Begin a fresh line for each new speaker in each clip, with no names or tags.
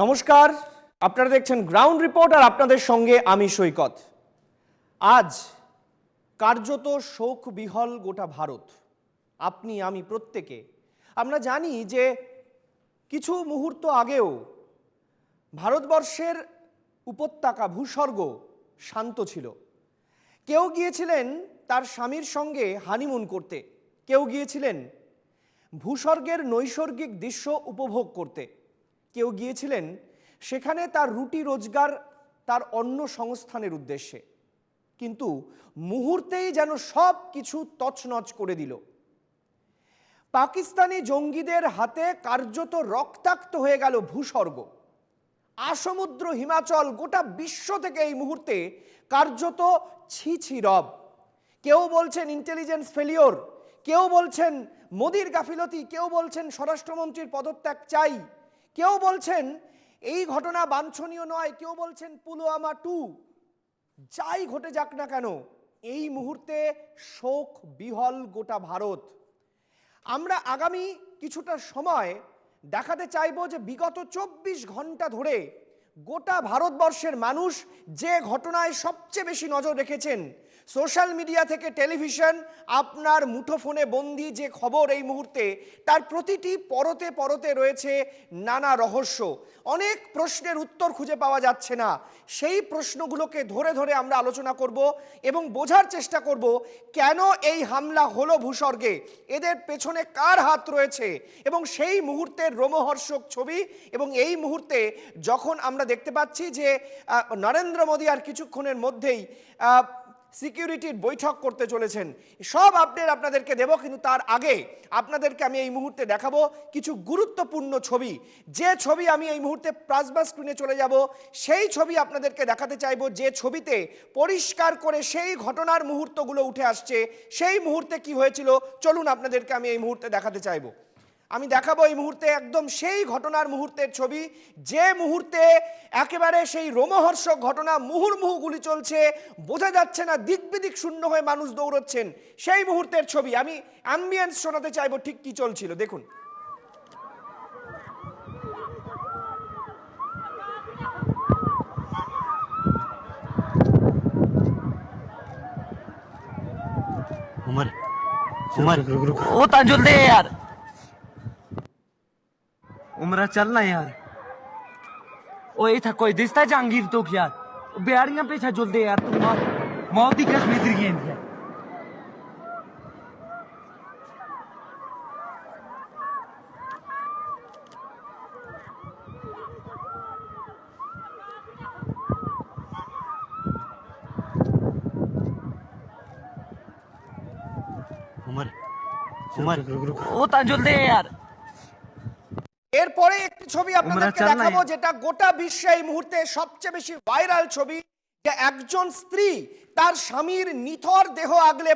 নমস্কার, আপনারা দেখছেন গ্রাউন্ড রিপোর্ট আর আপনাদের সঙ্গে আমি সৈকত। আজ কার্যত শোক বিহল গোটা ভারত, আপনি, আমি প্রত্যেকে, আমরা জানি যে কিছু মুহূর্ত আগেও ভারতবর্ষের উপত্যকা ভূস্বর্গ শান্ত ছিল। কেউ গিয়েছিলেন তার স্বামীর সঙ্গে হানিমুন করতে, কেউ গিয়েছিলেন ভূস্বর্গের নৈসর্গিক দৃশ্য উপভোগ করতে। কেউ গিয়েছিলেন, সেখানে তার রুটি রোজগার তার অন্য সংস্থানের উদ্দেশ্যে। কিন্তু মুহূর্তেই যেন সব কিছু তছনছ করে দিল। পাকিস্তানি জঙ্গিদের হাতে কার্যত রক্তাক্ত হয়ে গেল ভূস্বর্গ। আসমুদ্র হিমাচল গোটা বিশ্ব থেকে এই মুহূর্তে কার্যত ছি ছি রব। কেউ বলছেন ইন্টেলিজেন্স ফেলিওর কেউ বলছেন মোদির গাফিলতি, কেউ বলছেন স্বরাষ্ট্রমন্ত্রীর পদত্যাগ চাই। কেউ বলছেন, এই ঘটনা বাঞ্ছনীয় নয়। কেউ বলছেন, পুলওয়ামা টু, যাই ঘটে যাক না কেন, এই মুহূর্তে শোক বিহল গোটা ভারত। আমরা আগামী কিছুটা সময় দেখাতে চাইব যে বিগত চব্বিশ ঘণ্টা ধরে গোটা ভারতবর্ষের মানুষ যে ঘটনায় সবচেয়ে বেশি নজর রেখেছেন সোশ্যাল মিডিয়া থেকে টেলিভিশন, আপনার মুঠোফোনে বন্দি যে খবর এই মুহূর্তে, তার প্রতিটি পরতে পরতে রয়েছে নানা রহস্য। অনেক প্রশ্নের উত্তর খুঁজে পাওয়া যাচ্ছে না। সেই প্রশ্নগুলোকে ধরে ধরে আমরা আলোচনা করব এবং বোঝার চেষ্টা করব, কেন এই হামলা হলো ভূস্বর্গে? এদের পেছনে কার হাত রয়েছে? এবং সেই মুহূর্তের রোমহর্ষক ছবি এবং এই মুহূর্তে যখন আমরা দেখতে পাচ্ছি যে নরেন্দ্র মোদী আর কিছুক্ষণের মধ্যেই সিকিউরিটির বৈঠক করতে চলেছেন। সব আপডেট আপনাদেরকে দেব, কিন্তু তার আগে আপনাদেরকে আমি এই মুহূর্তে দেখাবো কিছু গুরুত্বপূর্ণ ছবি। যে ছবি আমি এই মুহূর্তে প্লাজমা স্ক্রিনে চলে যাব, সেই ছবি আপনাদেরকে দেখাতে চাইব, যে ছবিতে পরিষ্কার করে সেই ঘটনার মুহূর্তগুলো উঠে আসছে। সেই মুহূর্তে কি হয়েছিল? চলুন আপনাদেরকে আমি এই মুহূর্তে দেখাতে চাইব। আমি দেখাবো এই মুহূর্তে একদম সেই ঘটনার মুহূর্তের ছবি যে মুহূর্তে একেবারে সেই রোমহর্ষক ঘটনা মুহুর্মুহু গুলি চলছে বোঝা যাচ্ছে না দিক বিদিক শূন্য হয়ে মানুষ দৌড়চ্ছেন সেই মুহূর্তের ছবি আমি অ্যাম্বিয়েন্স শোনাতে চাইবো ঠিক কি চলছিল দেখুন
उमर उमर
रुक, रुक, रुक।
ओ ताजुल दे यार
उमरा चलना यार।
ओ ये था कोई दिसता जहांगीर तो यार? बिहारियाँ पीछे जुल दे यार तू मौत मौत की कसम इधर गई है
उमर उमर।
ओ ताजुल दे यार।
এরপরে একটি ছবি আপনাদেরকে দেখাবো যেটা গোটা বিশ্বে এই মুহূর্তে সবচেয়ে বেশি ভাইরাল ছবি যে একজন স্ত্রী তার স্বামীর নিথর দেহ আগলে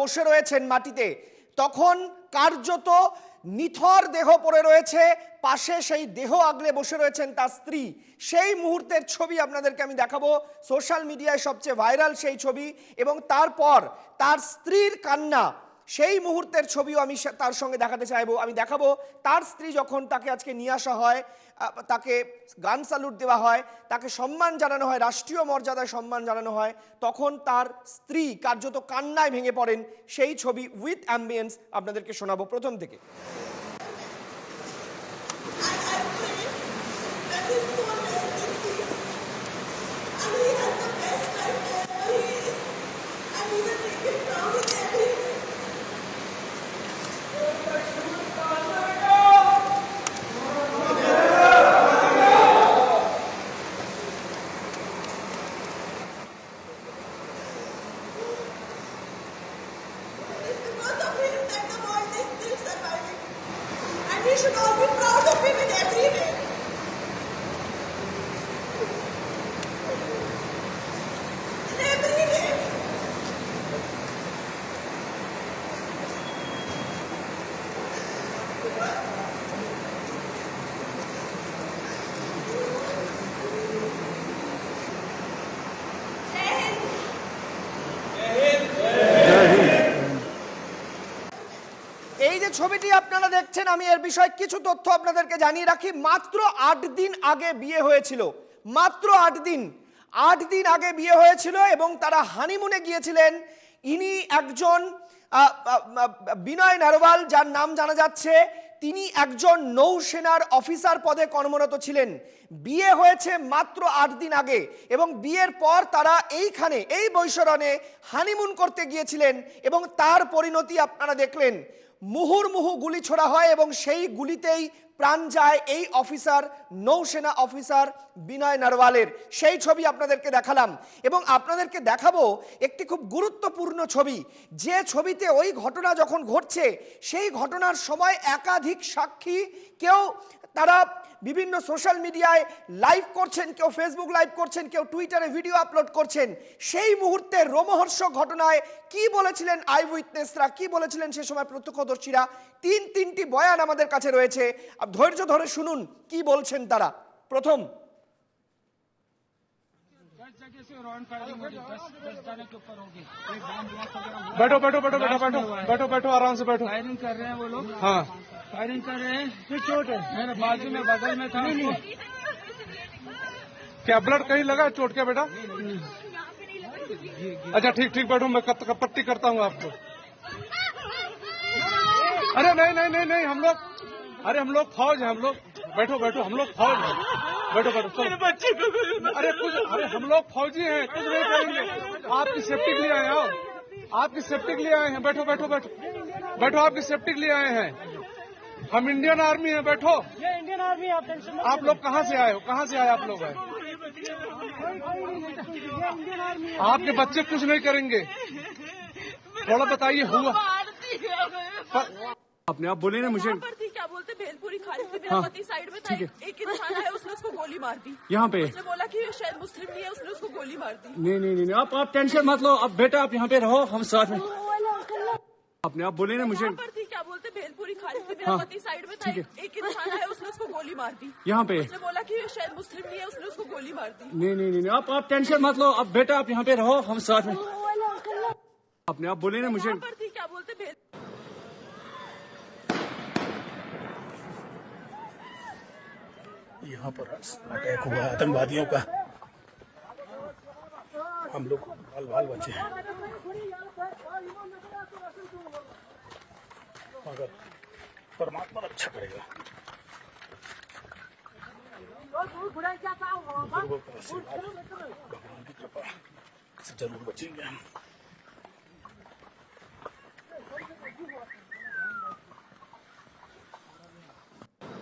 বসে রয়েছেন মাটিতে। তখন কার্যত নিথর দেহ পড়ে রয়েছে পাশে সেই দেহ আগলে বসে রয়েছেন তার স্ত্রী। সেই মুহূর্তের ছবি আপনাদেরকে আমি দেখাবো সোশ্যাল মিডিয়ায় সবচেয়ে ভাইরাল সেই ছবি এবং তারপর তার স্ত্রীর কান্না। সেই মুহূর্তের ছবিও আমি তার সঙ্গে দেখাতে চাইব আমি দেখাবো তার স্ত্রী যখন তাকে আজকে নিয়ে আসা হয় তাকে গান স্যালুট দেওয়া হয় তাকে সম্মান জানানো হয় রাষ্ট্রীয় মর্যাদায় সম্মান জানানো হয় তখন তার স্ত্রী কার্যত কান্নায় ভেঙে পড়েন সেই ছবি উইথ অ্যাম্বিয়েন্স আপনাদেরকে শোনাবো প্রথম থেকে
Because
ছবিটি আপনারা দেখছেন, আমি এর বিষয়ে কিছু তথ্য আপনাদেরকে জানিয়ে রাখি। মাত্র আট দিন আগে বিয়ে হয়েছিল। মাত্র আট দিন। আট দিন আগে বিয়ে হয়েছিল এবং তারা হানিমুনে গিয়েছিলেন। ইনি একজন বিনয় নারওয়াল যার নাম জানা যাচ্ছে। তিনি একজন নৌসেনার অফিসার পদে কর্মরত ছিলেন। বিয়ে হয়েছে মাত্র আট দিন আগে এবং বিয়ের পর তারা এইখানে, এই বৈশরণে হানিমুন করতে গিয়েছিলেন এবং তার পরিণতি আপনারা দেখলেন। মুহুর্মুহু গুলি ছোড়া হয় এবং সেই গুলিতেই প্রাণ যায় এই অফিসার, নৌসেনা অফিসার বিনয় নারওয়ালের। সেই ছবি আপনাদেরকে দেখালাম এবং আপনাদেরকে দেখাবো একটি খুব গুরুত্বপূর্ণ ছবি। যে ছবিতে ওই ঘটনা যখন ঘটছে, সেই ঘটনার সময় একাধিক সাক্ষী কেউ তারা বিভিন্ন সোশ্যাল মিডিয়ায় লাইভ করছেন, কেউ ফেসবুক লাইভ করছেন, কেউ টুইটারে ভিডিও আপলোড করছেন। সেই মুহূর্তে রোমহর্ষ ঘটনায় কি বলেছিলেন আই উইটনেসরা? কি বলেছিলেন সে সময় প্রত্যক্ষদর্শীরা? তিন তিনটি বয়ান আমাদের কাছে রয়েছে। ধৈর্য ধরে শুনুন, কি বলছেন তারা? প্রথম
बैठो बैठो। बैठो बैठो बैठो बैठो बैठो आराम से बैठो।
फायरिंग कर रहे हैं वो लोग।
हाँ।
फायरिंग कर रहे हैं। फिर चोट है। मेरे बाजू में बगल में था।
क्या ब्लड कहीं लगा चोट क्या बेटा? अच्छा ठीक ठीक बैठो मैं पट्टी करता हूँ आपको। अरे नहीं नहीं नहीं नहीं हम लोग अरे हम लोग फौज है हम लोग। बैठो बैठो हम लोग फौज हैं। बैठो बैठो चलो बच्चे को अरे कुछ अरे हम लोग फौजी हैं कुछ नहीं करेंगे। आपकी सेफ्टी के लिए आए हो आपकी सेफ्टी के लिए आए हैं। बैठो बैठो बैठो। बैठो आपकी सेफ्टी के लिए आए हैं। हम इंडियन आर्मी हैं बैठो।
ये इंडियन आर्मी आप टेंशन
आप लोग कहाँ से आए हो? कहाँ से आए आप लोग आए? आपके बच्चे कुछ नहीं करेंगे। थोड़ा बताइए हुआ अपने आप बोले ना मुझे
यहाँ पर थी क्या बोलते भेलपुरी पति साइड में था एक इंसान आया उसने उसको गोली मार दी।
यहाँ पे।
उसने बोला कि शायद मुस्लिम नहीं है उसने उसको गोली मार दी।
नहीं नहीं नहीं आप आप टेंशन मत लो अब बेटा आप यहाँ पे रहो हम साथ में। अपने आप बोले ना मुझे।
पर थी? क्या बोलते? भेलपुरी खाली थी मेरा पति साइड में था एक इंसान आया उसने उसको गोली मार दी।
यहाँ पे।
उसने बोला कि शायद मुस्लिम नहीं है उसने उसको गोली मार दी।
नहीं नहीं नहीं आप आप टेंशन मत लो अब बेटा आप यहाँ पे रहो हम साथ में। अपने आप बोले ना मुझे
क्या बोलते?
यहाँ पर अटैक हुआ, आतंकवादियों का। हम लोग बाल बाल बचे हैं। मगर परमात्मा रक्षा करेगा। भगवान की कृपा ज़रूर बचेंगे हम।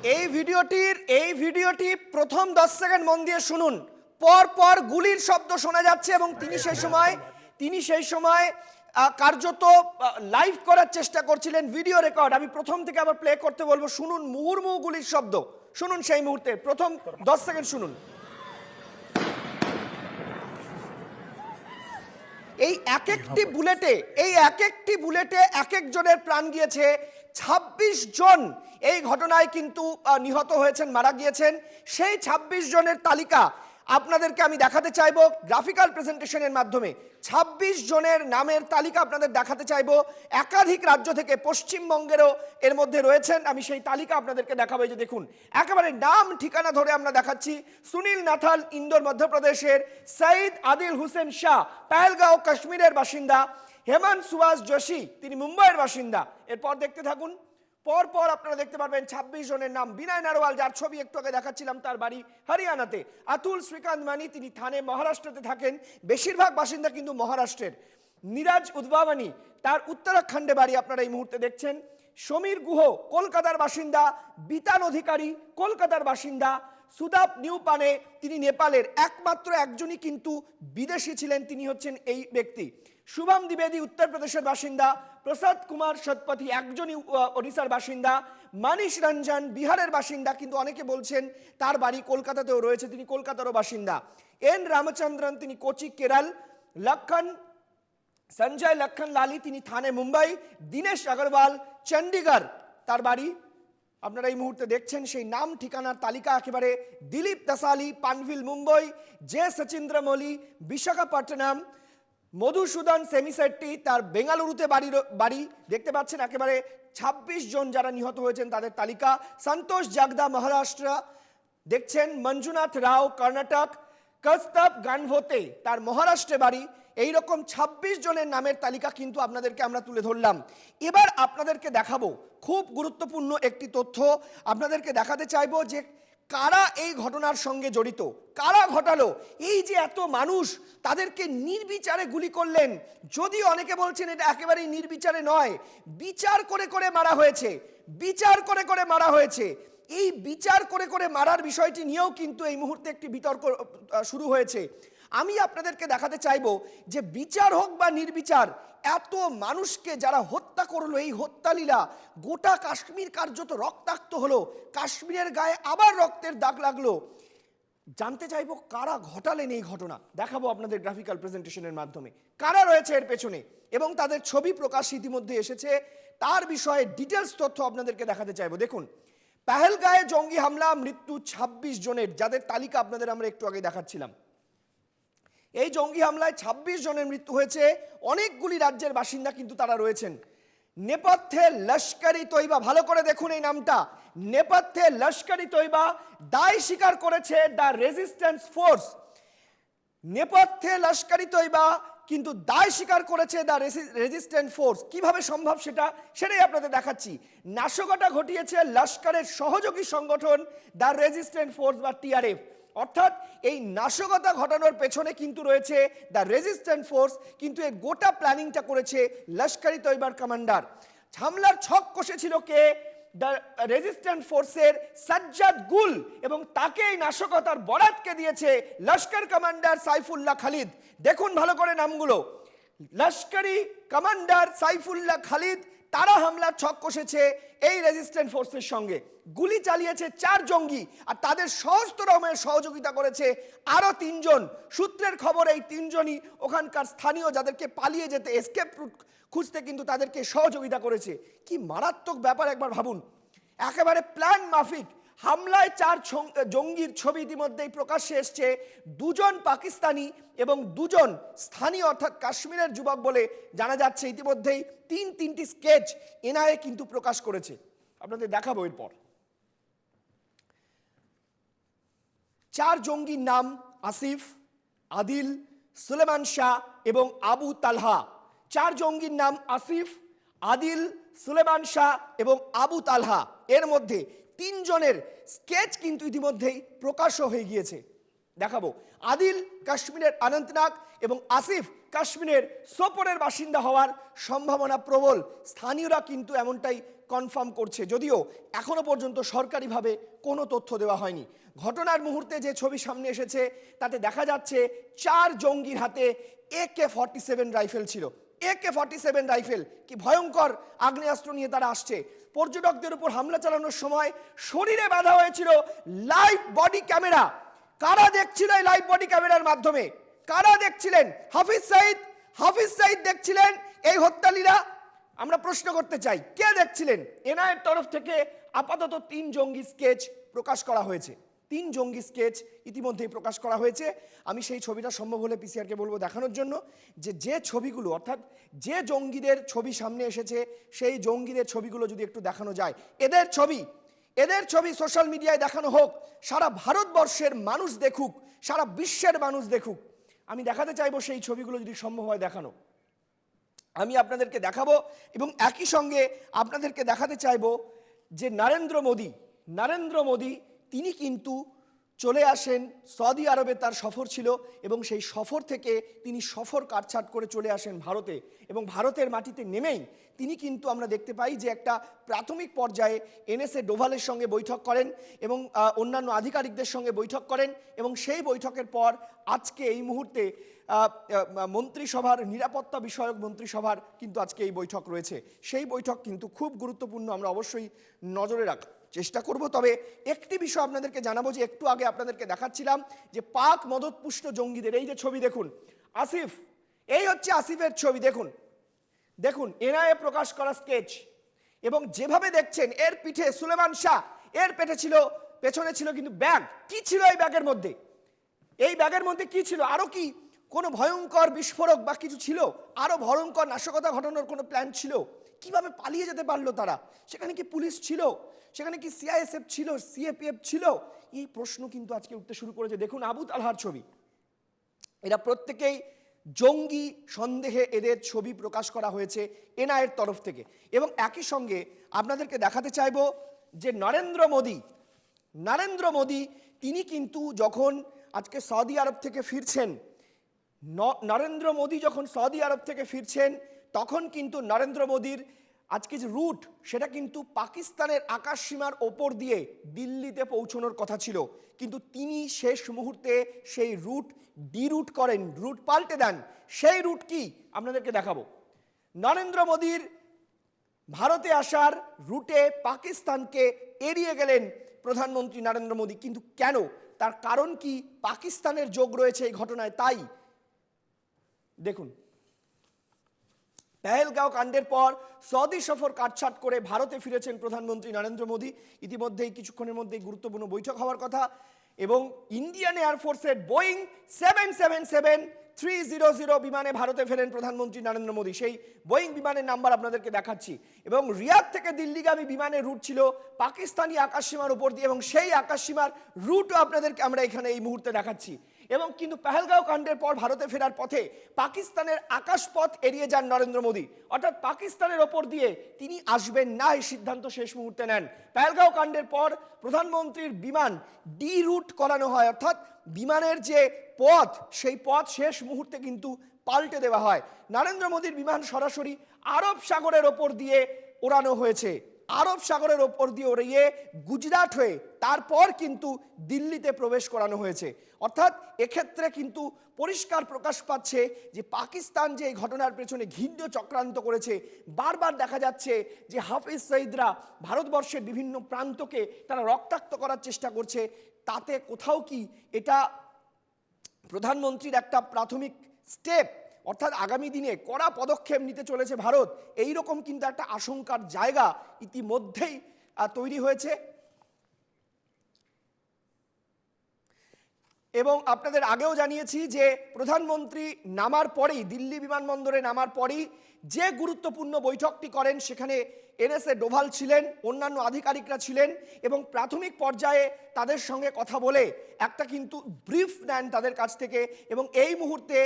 এই ভিডিওটির, এই ভিডিওটি প্রথম দশ সেকেন্ড মন দিয়ে শুনুন। পর পর গুলির শব্দ শোনা যাচ্ছে এবং তিনি সেই সময়, তিনি সেই সময় কার্যত লাইভ করার চেষ্টা করছিলেন ভিডিও রেকর্ড আমি প্রথম থেকে আবার প্লে করতে বলব, শুনুন মুহুর্মুহ গুলির শব্দ। শুনুন সেই মুহূর্তে, প্রথম দশ সেকেন্ড শুনুন। এই এক একটি বুলেটে এই এক একটি বুলেটে এক একজনের প্রাণ গিয়েছে। ২৬ জন এই ঘটনায় কিন্তু নিহত হয়েছেন মারা গিয়েছেন। সেই ২৬ জনের তালিকা আপনাদেরকে আমি দেখাতে চাইব গ্রাফিক্যাল প্রেজেন্টেশনের মাধ্যমে। ২৬ জনের নামের তালিকা আপনাদের দেখাতে চাইব। একাধিক রাজ্য থেকে পশ্চিমবঙ্গেরও এর মধ্যে রয়েছেন। আমি সেই তালিকা আপনাদেরকে দেখাবো যে দেখুন। একেবারে নাম, ঠিকানা ধরে আমরা দেখাচ্ছি সুনীল নাথাল ইন্দোর মধ্যপ্রদেশের সঈদ আদিল হুসেন শাহ পায়েলগাঁও কাশ্মীরের বাসিন্দা, হেমন্ত সুভাষ যোশী, তিনি মুম্বাইয়ের বাসিন্দা। এরপর দেখতে থাকুন। পর পর আপনারা দেখতে পারবেন ২৬ জনের নাম। বিনয় নারওয়াল, যার ছবি একটু আগে দেখাচ্ছিলাম, তার বাড়ি হরিয়ানাতে। আতুল শ্রীকান্ত মানি, তিনি থানে মহারাষ্ট্রতে থাকেন। বেশিরভাগ বাসিন্দা কিন্তু মহারাষ্ট্রের। নিরাজ উদ্ভাবানি, তার উত্তরাখণ্ডে বাড়ি আপনারা এই মুহূর্তে দেখছেন। সমীর গুহ, কলকাতার বাসিন্দা। বিতান অধিকারী, কলকাতার বাসিন্দা। সুদাপ নিউপানে তিনি নেপালের একমাত্র একজনই কিন্তু বিদেশি ছিলেন, তিনি হচ্ছেন এই ব্যক্তি। শুভম দ্বিবেদী উত্তরপ্রদেশের বাসিন্দা, প্রসাদ কুমার সৎপথী একজনই ওড়িশার বাসিন্দা, মানিশ রঞ্জন বিহারের বাসিন্দা, কিন্তু অনেকে বলছেন তার বাড়ি কলকাতাতেও রয়েছে, তিনি কলকাতারও বাসিন্দা। এন রামচন্দ্রন, তিনি কোচি, কেরাল, লক্ষণ, সঞ্জয় লক্ষণ লালি, তিনি থানে, মুম্বাই, দীনেশ আগরওয়াল চণ্ডীগড় তার বাড়ি আপনারা এই মুহূর্তে দেখছেন সেই নাম ঠিকানার তালিকা একেবারে দিলীপ দাসালি, পানভিল মুম্বই, জে সচিন্দ্র মলি বিশাখাপট্টনম, মধুসূদন সেমিসেট্টি, তার বেঙ্গালুরুতে বাড়ি বাড়ি। দেখতে পাচ্ছেন একেবারে ২৬ জন যারা নিহত হয়েছেন তাদের তালিকা। সন্তোষ জাগদা, মহারাষ্ট্র। দেখছেন মঞ্জুনাথ রাও, কর্ণাটক। কস্তব গানভোতে, তার মহারাষ্ট্রে বাড়ি। এই রকম ২৬ জনের নামের তালিকা কিন্তু আপনাদেরকে আমরা তুলে ধরলাম। এবার আপনাদেরকে দেখাবো খুব গুরুত্বপূর্ণ একটি তথ্য। আপনাদেরকে দেখাতে চাইব যে কারা এই ঘটনার সঙ্গে জড়িত? কারা ঘটালো? এই যে এত মানুষ, তাদেরকে নির্বিচারে গুলি করলেন। যদি অনেকে বলছেন এটা একেবারেই নির্বিচারে নয়, বিচার করে করে মারা হয়েছে, বিচার করে করে মারা হয়েছে। এই বিচার করে করে মারার বিষয়টি নিয়েও কিন্তু এই মুহূর্তে একটি বিতর্ক শুরু হয়েছে। আমি আপনাদেরকে দেখাতে চাইব যে বিচার হোক বা নির্বিচার, এত মানুষকে যারা হত্যা করল, এই হত্যালীলা গোটা কাশ্মীর কার্যত রক্তাক্ত হলো, কাশ্মীরের গায়ে আবার রক্তের দাগ লাগল। জানতে চাইব কারা ঘটালেন এই ঘটনা? দেখাবো আপনাদের গ্রাফিক্যাল প্রেজেন্টেশনের মাধ্যমে। কারা রয়েছে এর পেছনে? এবং তাদের ছবি প্রকাশ ইতিমধ্যে এসেছে। তার বিষয়ে ডিটেলস তথ্য আপনাদেরকে দেখাতে চাইব। দেখুন, পেহেলগাঁয়ে জঙ্গি হামলা, মৃত্যু ২৬ জনের, যাদের তালিকা আপনাদের আমরা একটু আগে দেখাচ্ছিলাম। এই জঙ্গি হামলায় ২৬ জনের মৃত্যু হয়েছে। অনেকগুলি রাজ্যের বাসিন্দা কিন্তু তারা রয়েছেন। নেপথ্যে লস্করি তৈবা, ভালো করে দেখুন এই নামটা। নেপথ্যে লস্করি তৈবা, দায় স্বীকার করেছে দ্য রেজিস্ট্যান্স ফোর্স। নেপথ্যে লস্করি তৈবা, কিন্তু দায় স্বীকার করেছে দ্য রেজিস্ট্যান্ট ফোর্স। কীভাবে সম্ভব সেটা? সেটাই আপনাদের দেখাচ্ছি। নাশকতা ঘটিয়েছে লস্করের সহযোগী সংগঠন দ্য রেজিস্ট্যান্ট ফোর্স বা টিআরএফ অর্থাৎ এই নাশকতা ঘটানোর পেছনে কিন্তু রয়েছে দ্য রেজিস্ট্যান্ট ফোর্স কিন্তু এই গোটা প্ল্যানিংটা করেছে লস্করি তৈবার কমান্ডার। হামলার ছক কষেছিল কে? দ্য রেজিস্ট্যান্ট ফোর্সের সাজ্জাদ গুল এবং তাকে এই নাশকতার বরাতকে দিয়েছে লস্কর কমান্ডার সাইফুল্লাহ খালিদ। দেখুন ভালো করে নামগুলো। লস্করি কমান্ডার সাইফুল্লাহ খালিদ তারা হামলার ছক কষেছে এই রেজিস্ট্যান্ট ফোর্সের সঙ্গে। গুলি চালিয়েছে চার জঙ্গি আর তাদের সহস্ত রকমের সহযোগিতা করেছে আরও তিনজন। সূত্রের খবর এই তিনজনই ওখানকার স্থানীয় যাদেরকে পালিয়ে যেতে এসকেপ রুট খুঁজতে কিন্তু তাদেরকে সহযোগিতা করেছে। কি মারাত্মক ব্যাপার একবার ভাবুন। একেবারে প্ল্যান মাফিক হামলায় চার জঙ্গির ছবি ইতিমধ্যেই প্রকাশ্যে এসছে। দুজন পাকিস্তানি এবং দুজন স্থানীয় অর্থাৎ কাশ্মীরের যুবক বলে জানা যাচ্ছে। ইতিমধ্যেই তিন তিনটি স্কেচ এনআইএ কিন্তু প্রকাশ করেছে। আপনাদের দেখাবো এরপর। চার জঙ্গির নাম আসিফ, আদিল, সুলেমান শাহ এবং আবু তালহা। চার জঙ্গির নাম আসিফ, আদিল, সুলেমান শাহ এবং আবু তালহা। এর মধ্যে তিনজনের স্কেচ কিন্তু ইতিমধ্যেই প্রকাশও হয়ে গিয়েছে। দেখাবো। আদিল কাশ্মীরের অনন্তনাগ এবং আসিফ কাশ্মীরের সোপরের বাসিন্দা হওয়ার সম্ভাবনা প্রবল। স্থানীয়রা কিন্তু এমনটাই কনফার্ম করছে। যদিও এখনও পর্যন্ত সরকারিভাবে কোনো তথ্য দেওয়া হয়নি। ঘটনার মুহূর্তে যে ছবি সামনে এসেছে, তাতে দেখা যাচ্ছে চার জঙ্গির হাতে A K forty seven rifle ছিল। A K forty seven rifle কি ভয়ঙ্কর আগ্নেয়াস্ত্র নিয়ে তারা আসছে। পর্যটকদের উপর হামলা চালানোর সময় শরীরে বাধা হয়েছিল লাইভ বডি ক্যামেরা কারা দেখছিল এই লাইভ বডি ক্যামেরার মাধ্যমে? কারা দেখছিলেন? হাফিজ সাইদ হাফিজ সাইদ দেখছিলেন এই হত্যালীলা আমরা প্রশ্ন করতে চাই, কে দেখছিলেন? এনআইয়ের তরফ থেকে আপাতত তিন জঙ্গি স্কেচ প্রকাশ করা হয়েছে। তিন জঙ্গি স্কেচ ইতিমধ্যেই প্রকাশ করা হয়েছে। আমি সেই ছবিটা সম্ভব হলে পিসিআরকে বলব দেখানোর জন্য যে যে ছবিগুলো, অর্থাৎ যে জঙ্গিদের ছবি সামনে এসেছে, সেই জঙ্গিদের ছবিগুলো যদি একটু দেখানো যায়। এদের ছবি এদের ছবি সোশ্যাল মিডিয়ায় দেখানো হোক, সারা ভারতবর্ষের মানুষ দেখুক, সারা বিশ্বের মানুষ দেখুক। আমি দেখাতে চাইব সেই ছবিগুলো যদি সম্ভব হয় দেখানো। আমি আপনাদেরকে দেখাবো এবং একই সঙ্গে আপনাদেরকে দেখাতে চাইব যে নরেন্দ্র মোদী নরেন্দ্র মোদী তিনি কিন্তু চলে আসেন, সৌদি আরবে তার সফর ছিল এবং সেই সফর থেকে তিনি সফর কাটছাট করে চলে আসেন ভারতে এবং ভারতের মাটিতে নেমেই তিনি কিন্তু আমরা দেখতে পাই যে একটা প্রাথমিক পর্যায়ে এনএসএ ডোভালের সঙ্গে বৈঠক করেন এবং অন্যান্য আধিকারিকদের সঙ্গে বৈঠক করেন এবং সেই বৈঠকের পর আজকে এই মুহূর্তে মন্ত্রিসভার, নিরাপত্তা বিষয়ক মন্ত্রিসভার কিন্তু আজকে এই বৈঠক রয়েছে। সেই বৈঠক কিন্তু খুব গুরুত্বপূর্ণ আমরা অবশ্যই নজরে রাখ চেষ্টা করব। তবে একটি বিষয় আপনাদেরকে জানাব যে একটু আগে আপনাদেরকে দেখাচ্ছিলাম যে পাক মদতপুষ্ট জঙ্গিদের, এই যে ছবি দেখুন, আসিফ, এই হচ্ছে আসিফের ছবি, দেখুন দেখুন, এনআইএ প্রকাশ করা স্কেচ এবং যেভাবে দেখছেন, এর পিঠে সুলেমান শাহ, এর পেটে ছিল, পেছনে ছিল কিন্তু ব্যাগ, কি ছিল এই ব্যাগের মধ্যে? এই ব্যাগের মধ্যে কি ছিল? আরও কি? কোনো ভয়ঙ্কর বিস্ফোরক বা কিছু ছিল? আরও ভয়ঙ্কর নাশকতা ঘটানোর কোনো প্ল্যান ছিল? কীভাবে পালিয়ে যেতে পারল তারা? সেখানে কি পুলিশ ছিল? সেখানে কি সিআইএসএফ ছিল? সিএপিএফ ছিল? এই প্রশ্ন কিন্তু আজকে উঠতে শুরু করেছে। দেখুন, আবু তালহার ছবি। এরা প্রত্যেকেই জঙ্গি সন্দেহে এদের ছবি প্রকাশ করা হয়েছে এনআইয়ের তরফ থেকে। এবং একই সঙ্গে আপনাদেরকে দেখাতে চাইব যে নরেন্দ্র মোদী নরেন্দ্র মোদী, তিনি কিন্তু যখন আজকে সৌদি আরব থেকে ফিরছেন নরেন্দ্র মোদী যখন সৌদি আরব থেকে ফিরছেন তখন কিন্তু নরেন্দ্র মোদীর আজকে যে রুট সেটা কিন্তু পাকিস্তানের আকাশ সীমার ওপর দিয়ে দিল্লিতে পৌঁছানোর কথা ছিল। কিন্তু তিনি শেষ মুহূর্তে সেই রুট ডিরুট করেন রুট পাল্টে দেন। সেই রুট কি? আপনাদেরকে দেখাবো। নরেন্দ্র মোদীর ভারতে আসার রুটে পাকিস্তানকে এড়িয়ে গেলেন প্রধানমন্ত্রী নরেন্দ্র মোদী। কিন্তু কেন? তার কারণ কি? পাকিস্তানের যোগ রয়েছে এই ঘটনায়। তাই দেখুন পেহেলগাঁও কাণ্ডের পর সৌদি সফর কাটছাট করে ভারতে ফিরেছেন প্রধানমন্ত্রী নরেন্দ্র মোদী। ইতিমধ্যেই কিছুক্ষণের মধ্যেই গুরুত্বপূর্ণ বৈঠক হওয়ার কথা এবং Indian এয়ারফোর্সের Boeing seven seven seven three zero zero বিমানে ভারতে ফেরেন প্রধানমন্ত্রী নরেন্দ্র মোদী। সেই বোয়িং বিমানের নাম্বার আপনাদেরকে দেখাচ্ছি। এবং রিয়াদ থেকে দিল্লিগামী বিমানের রুট ছিল পাকিস্তানি আকাশসীমার উপর দিয়ে এবং সেই আকাশসীমার রুটও আপনাদেরকে আমরা এখানে এই মুহূর্তে দেখাচ্ছি। এবং কিন্তু পেহেলগাঁও কাণ্ডের পর ভারতে ফেরার পথে পাকিস্তানের আকাশপথ এড়িয়ে যান নরেন্দ্র মোদী। অর্থাৎ পাকিস্তানের ওপর দিয়ে তিনি আসবেন না এই সিদ্ধান্ত শেষ মুহূর্তে নেন। পেহেলগাঁও কাণ্ডের পর প্রধানমন্ত্রীর বিমান ডি রুট করানো হয়, অর্থাৎ বিমানের যে পথ, সেই পথ শেষ মুহূর্তে কিন্তু পাল্টে দেওয়া হয়। নরেন্দ্র মোদীর বিমান সরাসরি আরব সাগরের ওপর দিয়ে ওড়ানো হয়েছে। আরব সাগরের ওপর দিয়ে উড়িয়ে গুজরাট হয়ে তারপর কিন্তু দিল্লিতে প্রবেশ করানো হয়েছে। অর্থাৎ এক্ষেত্রে কিন্তু পরিষ্কার প্রকাশ পাচ্ছে যে পাকিস্তান যে এই ঘটনার পেছনে ঘৃণ্য চক্রান্ত করেছে, বারবার দেখা যাচ্ছে যে হাফিজ সঈদরা ভারতবর্ষের বিভিন্ন প্রান্তকে তারা রক্তাক্ত করার চেষ্টা করছে। তাতে কোথাও কি এটা প্রধানমন্ত্রীর একটা প্রাথমিক স্টেপ অর্থাৎ আগামী দিনে কড়া পদক্ষেপ নিতে চলেছে ভারত। এই রকম কিন্তু একটা আশঙ্কার জায়গা ইতিমধ্যেই তৈরি হয়েছে। এবং আপনাদের আগেও জানিয়েছি যে প্রধানমন্ত্রী নামার পরেই, দিল্লি বিমানবন্দরে নামার পরেই যে গুরুত্বপূর্ণ বৈঠকটি করেন, সেখানে এনএসএ ডোভাল ছিলেন, অন্যান্য আধিকারিকরা ছিলেন এবং প্রাথমিক পর্যায়ে তাদের সঙ্গে কথা বলে একটা কিন্তু ব্রিফ নেন তাদের কাছ থেকে এবং এই মুহূর্তে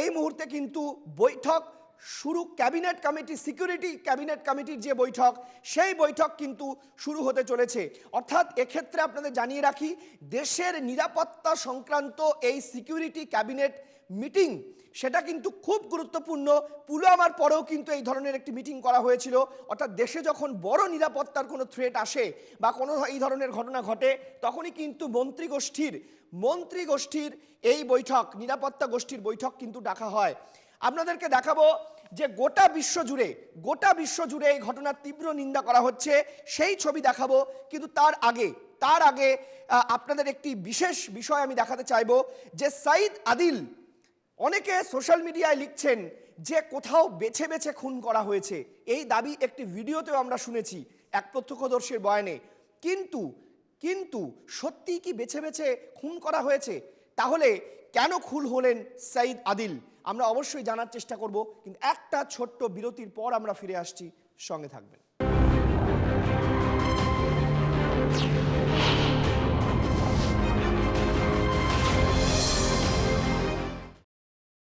এই মুহূর্তে কিন্তু বৈঠক শুরু ক্যাবিনেট কমিটি, সিকিউরিটি ক্যাবিনেট কমিটির যে বৈঠক, সেই বৈঠক কিন্তু শুরু হতে চলেছে। অর্থাৎ এক্ষেত্রে আপনাদের জানিয়ে রাখি, দেশের নিরাপত্তা সংক্রান্ত এই সিকিউরিটি ক্যাবিনেট মিটিং, সেটা কিন্তু খুব গুরুত্বপূর্ণ। পুলওয়ামার পরেও কিন্তু এই ধরনের একটি মিটিং করা হয়েছিল। অর্থাৎ দেশে যখন বড় নিরাপত্তার কোনো থ্রেট আসে বা কোনো এই ধরনের ঘটনা ঘটে, তখনই কিন্তু মন্ত্রী গোষ্ঠীর মন্ত্রী গোষ্ঠীর এই বৈঠক, নিরাপত্তা গোষ্ঠীর বৈঠক কিন্তু ডাকা হয়। আপনাদেরকে দেখাবো যে গোটা বিশ্ব জুড়ে, গোটা বিশ্ব জুড়ে এই ঘটনার তীব্র নিন্দা করা হচ্ছে। সেই ছবি দেখাবো, কিন্তু তার আগে তার আগে আপনাদের একটি বিশেষ বিষয় আমি দেখাতে চাইব, যে সাইদ আদিল, অনেকে সোশ্যাল মিডিয়ায় লিখছেন যে কোথাও বেছে বেছে খুন করা হয়েছে। এই দাবি একটি ভিডিওতেও আমরা শুনেছি, এক প্রত্যক্ষদর্শীর বয়ানে। কিন্তু কিন্তু সত্যি কি বেছে বেছে খুন করা হয়েছে? তাহলে কেন খুন হলেন সাইদ আদিল? আমরা অবশ্যই জানার চেষ্টা করব, কিন্তু একটা ছোট্ট বিরতির পর আমরা ফিরে আসছি। সঙ্গে থাকবেন।